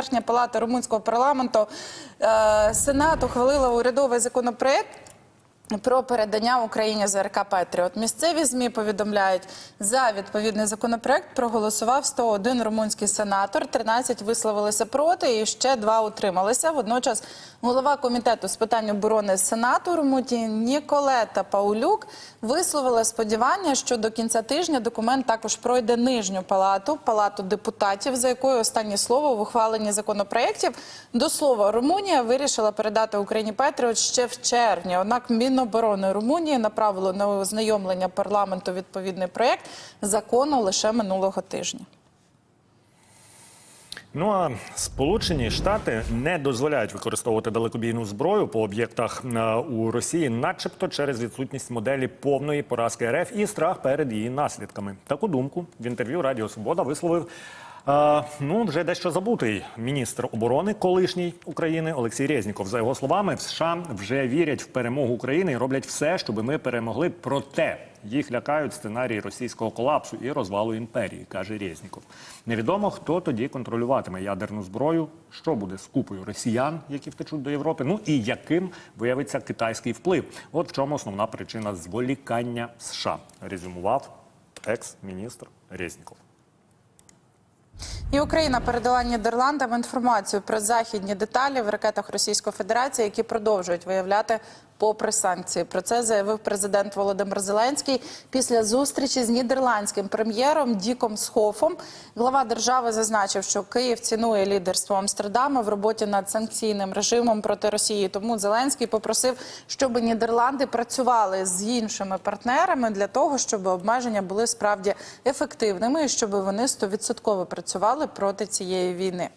верхня палата румунського парламенту е, Сенат ухвалила урядовий законопроект. Про передання Україні ЗРК Петріот. Місцеві змі повідомляють, за відповідний законопроект проголосував 101 румунський сенатор, 13 висловилися проти і ще два утрималися. Водночас голова комітету з питань оборони Сенату Румунії Ніколета Паулюк висловила сподівання, що до кінця тижня документ також пройде нижню палату, палату депутатів, за якою останнє слово в ухваленні законопроєктів. До слова, Румунія вирішила передати Україні Петріот ще в червні. Однак Міноборони Румунії направило на ознайомлення парламенту відповідний проєкт закону лише минулого тижня. Ну а Сполучені Штати не дозволяють використовувати далекобійну зброю по об'єктах е, у Росії, начебто через відсутність моделі повної поразки РФ і страх перед її наслідками. Таку думку в інтерв'ю Радіо Свобода висловив. Е, ну, вже дещо забутий міністр оборони колишній України Олексій Резніков. За його словами, в США вже вірять в перемогу України і роблять все, щоб ми перемогли. Проте їх лякають сценарії російського колапсу і розвалу імперії, каже Резніков. Невідомо, хто тоді контролюватиме ядерну зброю, що буде з купою росіян, які втечуть до Європи. Ну і яким виявиться китайський вплив. От в чому основна причина зволікання США, резюмував екс-міністр Резніков. І Україна передала Нідерландам інформацію про західні деталі в ракетах Російської Федерації, які продовжують виявляти попри санкції. Про це заявив президент Володимир Зеленський після зустрічі з нідерландським прем'єром Діком Схофом. Глава держави зазначив, що Київ цінує лідерство Амстердама в роботі над санкційним режимом проти Росії. Тому Зеленський попросив, щоб Нідерланди працювали з іншими партнерами для того, щоб обмеження були справді ефективними і щоб вони стовідсотково працювали проти цієї війни.